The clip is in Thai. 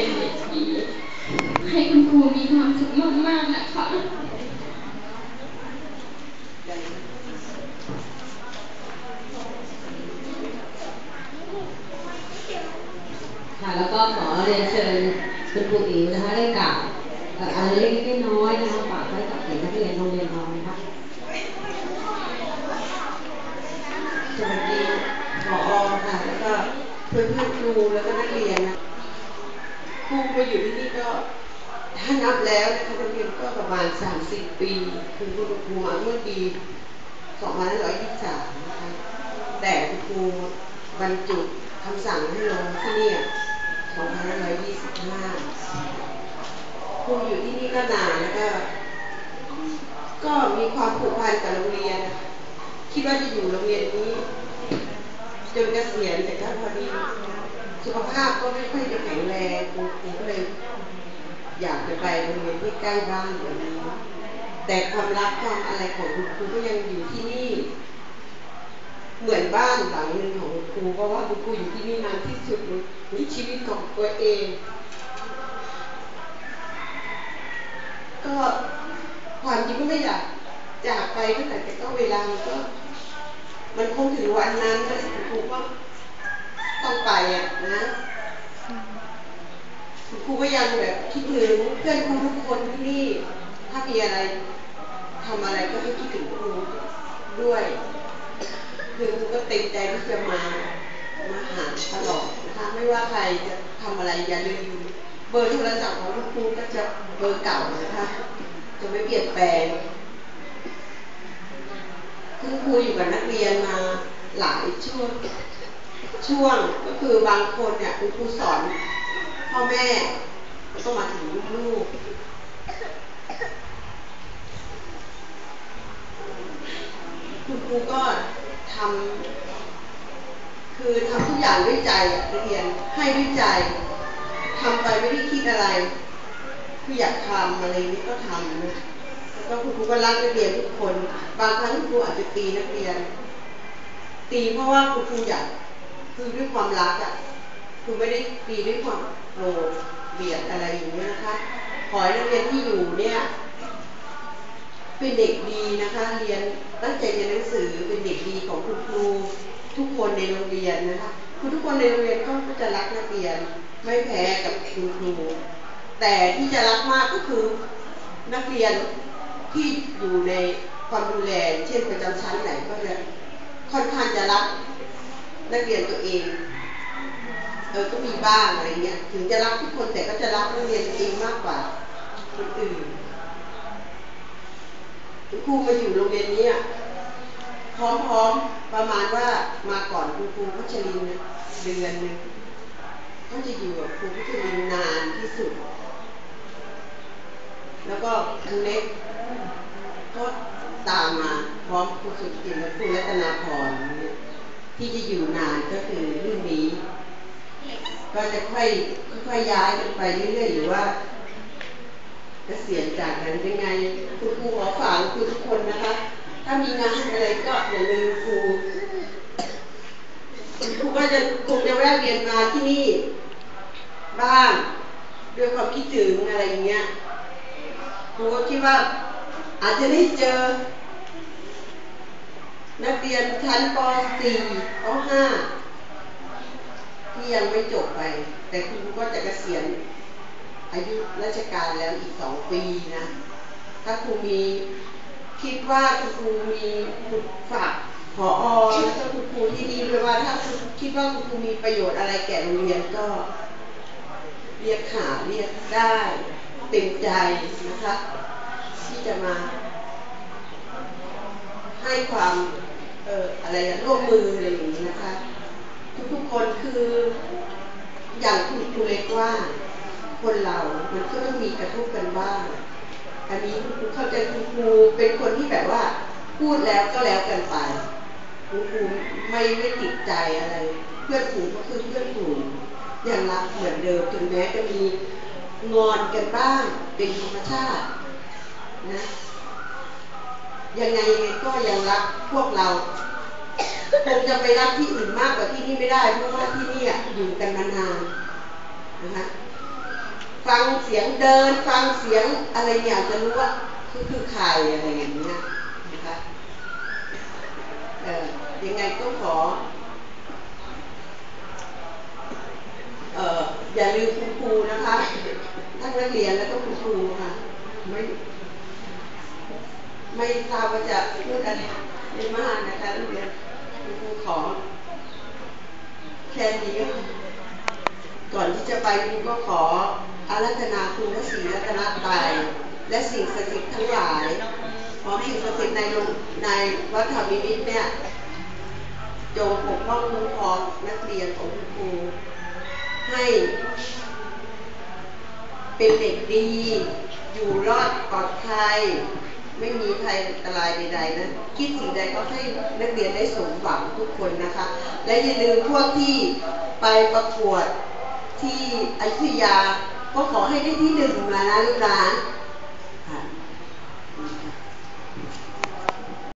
เป็นเด็กดีให้คุณครูมีความสุขมากๆนะคะค่ะ แล้วก็ขอเรียนเชิญคุณครูอิ๋วนะคะได้กล่าวอะไรเล็กๆน้อยๆนะคะฝากไว้กับเด็กนักเรียนโรงเรียนเรานะคะสวัสดีผอค่ะแล้วก็เพื่อนเพื่อนครูแล้วก็นักเรียนนะครู มาอยู่ที่นี่ก็ถ้านับแล้วนะคะนักเรียนก็ประมาณสามสิบปีคือคุณครูมาเมื่อปีสองพันห้าร้อยยี่สิบสามนะคะแต่คุณครูบรรจุคำสั่งให้ลงที่นี่สองพันห้าร้อยยี่สิบห้าครูอยู่ที่นี่ก็นานแล้วก็ก็มีความผูกพันกับโรงเรียนคะคิดว่าจะอยู่โรงเรียนนี้ จนเกษียณแต่ก็พอดี สุขภาพก็ไม่ค่อยจะแข็งแรงครูก็เลยอยากจะไปโรงเรียนที่ใกล้บ้านแบบนี้แต่ความรักความอะไรของคุณครูก็ยังอยู่ที่นี่ เหมือนบ้านหลังหนึ่งของครูเพราะว่าคุณครูอยู่ที่นี่นานที่สุดในชีวิตของตัวเอง ก็ความจริงก็ไม่อยากจากไปเท่าไหร่แต่ก็เวลามันก็ มันคงถึงวันนั้นแล้วคุณครูก็ ต้องไปอะนะครูก็ยังแบบคิดถึงเพื่อนครูทุกคนที่นี่ ถ้ามีอะไรทำอะไรก็ให้คิดถึงครูด้วย คือครูก็เต็มใจที่จะมามาหาตลอดนะคะไม่ว่าใครจะทำอะไรอย่าลืมเบอร์โทรศัพท์ของคุณครูก็จะเบอร์เก่านะคะจะไม่เปลี่ยนแปลงคุณครูอยู่กับนักเรียนมาหลายช่วง ช่วงก็คือบางคนเนี่ยคุณครูสอนพ่อแม่ก็มาถึงลูกคุณครูก็ทำคือทำทุกอย่างด้วยใจนักเรียนให้ด้วยใจทำไปไม่ได้คิดอะไร คืออยากทำอะไรนี้ก็ทำนะแล้วก็คุณครูก็รักนักเรียนทุกคน บางครั้งคุณครูอาจจะตีนักเรียน ตีเพราะว่าคุณครูอยาก คือด้วยความรักอะคือไม่ได้ตีด้วยความโกรธเบียดอะไรอย่างนี้นะคะ ขอให้นักเรียนที่อยู่เนี่ย เป็นเด็กดีนะคะ เรียนตั้งใจเรียนหนังสือเป็นเด็กดีของคุณครูทุกคนในโรงเรียนนะคะคุณทุกคนในโรงเรียนก็จะรักนักเรียนไม่แพ้กับคุณครูแต่ที่จะรักมากก็คือนักเรียนที่อยู่ในความดูแลเช่นประจำชั้นไหนก็จะค่อนข้างจะรัก นักเรียนตัวเองเออก็มีบ้างอะไรเงี้ย ถึงจะรักทุกคนแต่ก็จะรักนักเรียนตัวเองมากกว่าคนอื่นครูมาอยู่โรงเรียนนี้พร้อมๆประมาณว่ามาก่อนคุณครูพัชรินเดือนหนึ่งก็จะอยู่กับครูพัชรินนานที่สุด แล้วก็ครูเล็กก็ตามมาพร้อมครูสุจินและครูรัตนาพร ที่จะอยู่นานก็คือรุ่นนี้ ก็จะค่อยค่อยย้ายกันไปเรื่อยๆหรือว่าเกษียณจากนั้นยังไงคุณครูขอฝากคุณทุกคนนะคะ ถ้ามีงานอะไรก็อย่าลืมครูครูก็จะคงจะแวะเรียนมาที่นี่ บ้างด้วยความคิดถึงอะไรอย่างเงี้ยครูก็คิดว่าอาจจะได้เจอ นักเรียนชั้นป .4 ป .5 ที่ยังไม่จบไป แต่ครูก็จะเกษียณอายุราชการแล้วอีกสองปีนะ ถ้าครูมีคิดว่าคุณครูมีฝากพออแล้วก็คุณครูที่นี่ด้วยว่าถ้าคุณคิดว่าคุณครูมีประโยชน์อะไรแก่โรงเรียนก็ เรียกหาเรียกได้เต็มใจนะคะ ที่จะมาให้ความ อออะไรร่วมมืออะไรอย่างนี้นะคะ ทุกๆคนคืออย่างคุณครูเล็กว่าคนเรา มันก็ต้องมีกระทบกันบ้าง อันนี้คุณเข้าใจคุณครูเป็นคนที่แบบว่าพูดแล้วก็แล้วกันไปคุณครูไม่ไม่ติดใจอะไร เพื่อนฝูงก็คือเพื่อนฝูงยังรักเหมือนเดิมถึงแม้จะมีงอนกันบ้างเป็นธรรมชาตินะ ยังไงก็ยังรักพวกเราคงจะไปรักที่อื่นมากกว่าที่นี่ไม่ได้ เพราะว่าที่นี่อยู่กันมานานนะคะฟังเสียงเดิน ฟังเสียงอะไรเนี่ยจะรู้ว่าคือคือใครอะไรอย่างเงี้ยนะคะเออยังไงก็ขอเอ่ออย่าลืมคุณครูนะคะท่านนักเรียนแล้วก็คุณครูค่ะไม่ ไม่ทราบว่าจะพูดอะไรไม่มากนะคะนักเรียนคุณครูขอแค่นี้ก่อนที่จะไปครูก็ขออารัธนาคุณพระศรีรัตนตรัยและสิ่งศักดิ์สิทธิ์ทั้งหลายพร้อมสิ่งศักดิ์สิทธิ์ในโรงในวัดธรรมิมิตเนี่ยจงปกป้องคุ้มครองนักเรียนของคุณครูให้เป็นเด็กดี อยู่รอดปลอดภัย ไม่มีภัยอันตรายใดๆนะคิดสิ่งใดก็ให้นักเรียนได้สมหวังทุกคนนะคะ และอย่าลืมพวกที่ไปประกวดที่อยุธยาก็ขอให้ได้ที่หนึ่งมานะลูกหลาน